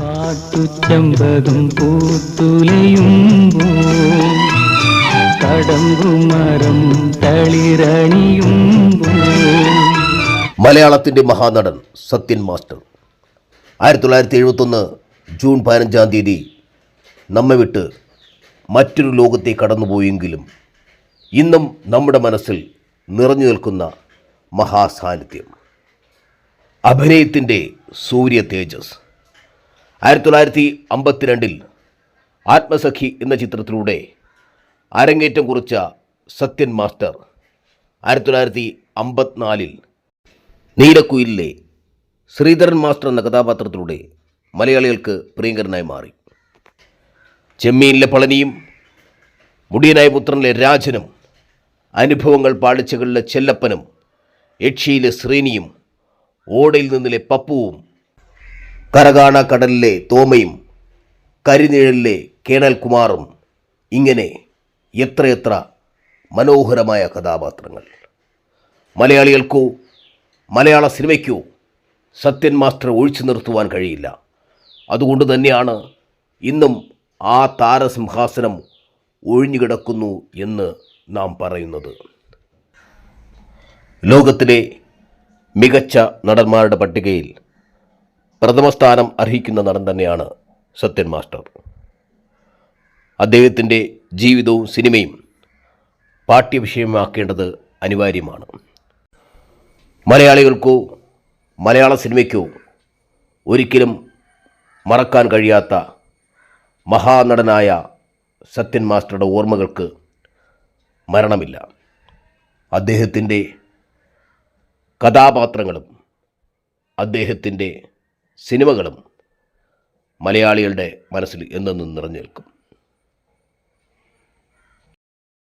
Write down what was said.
കാട്ടുചെമ്പകം പൂത്തുലയുമ്പോ കടമ്പുമരം തളിരണിയുമ്പോ. മലയാളത്തിന്റെ മഹാനടൻ സത്യൻ മാസ്റ്റർ. ആയിരത്തി തൊള്ളായിരത്തി എഴുപത്തൊന്ന് ജൂൺ പതിനഞ്ചാം തീയതി നമ്മെ വിട്ട് മറ്റൊരു ലോകത്തെ കടന്നുപോയെങ്കിലും ഇന്നും നമ്മുടെ മനസ്സിൽ നിറഞ്ഞു നിൽക്കുന്ന മഹാസാന്നിധ്യം. അഭിനയത്തിന്റെ സൂര്യ തേജസ്. ആയിരത്തി തൊള്ളായിരത്തി അമ്പത്തിരണ്ടിൽ ആത്മസഖി എന്ന ചിത്രത്തിലൂടെ അരങ്ങേറ്റം കുറിച്ച സത്യൻ മാസ്റ്റർ ആയിരത്തി തൊള്ളായിരത്തി അമ്പത്തിനാലിൽ നീലക്കുയിലിലെ ശ്രീധരൻ മാസ്റ്റർ എന്ന കഥാപാത്രത്തിലൂടെ മലയാളികൾക്ക് പ്രിയങ്കരനായി മാറി. ചെമ്മീനിലെ പളനിയും മുടിയനായ പുത്രനിലെ രാജനും അനുഭവങ്ങൾ പാളിച്ചകളിലെ ചെല്ലപ്പനും യക്ഷിയിലെ ശ്രീനിയും ഓടയിൽ നിന്നിലെ പപ്പുവും കരകാണ കടലിലെ തോമയും കരിനിഴലിലെ കേണൽകുമാറും ഇങ്ങനെ എത്രയെത്ര മനോഹരമായ കഥാപാത്രങ്ങൾ. മലയാളികൾക്കോ മലയാള സിനിമയ്ക്കോ സത്യൻ മാസ്റ്റർ ഒഴിച്ചു നിർത്തുവാൻ കഴിയില്ല. അതുകൊണ്ട് തന്നെയാണ് ഇന്നും ആ താരസിംഹാസനം ഒഴിഞ്ഞുകിടക്കുന്നു എന്ന് നാം പറയുന്നത്. ലോകത്തിലെ മികച്ച നടന്മാരുടെ പട്ടികയിൽ പ്രഥമ സ്ഥാനം അർഹിക്കുന്ന നടൻ തന്നെയാണ് സത്യൻ മാസ്റ്റർ. അദ്ദേഹത്തിന്റെ ജീവിതവും സിനിമയും പാഠ്യവിഷയമാക്കേണ്ടത് അനിവാര്യമാണ്. മലയാളികൾക്കോ മലയാള സിനിമയ്ക്കോ ഒരിക്കലും മറക്കാൻ കഴിയാത്ത മഹാനടനായ സത്യൻ മാസ്റ്ററുടെ ഓർമ്മകൾക്ക് മരണമില്ല. അദ്ദേഹത്തിന്റെ കഥാപാത്രങ്ങളും അദ്ദേഹത്തിന്റെ സിനിമകളും മലയാളികളുടെ മനസ്സിൽ എന്നെന്നും നിറഞ്ഞു നിൽക്കും.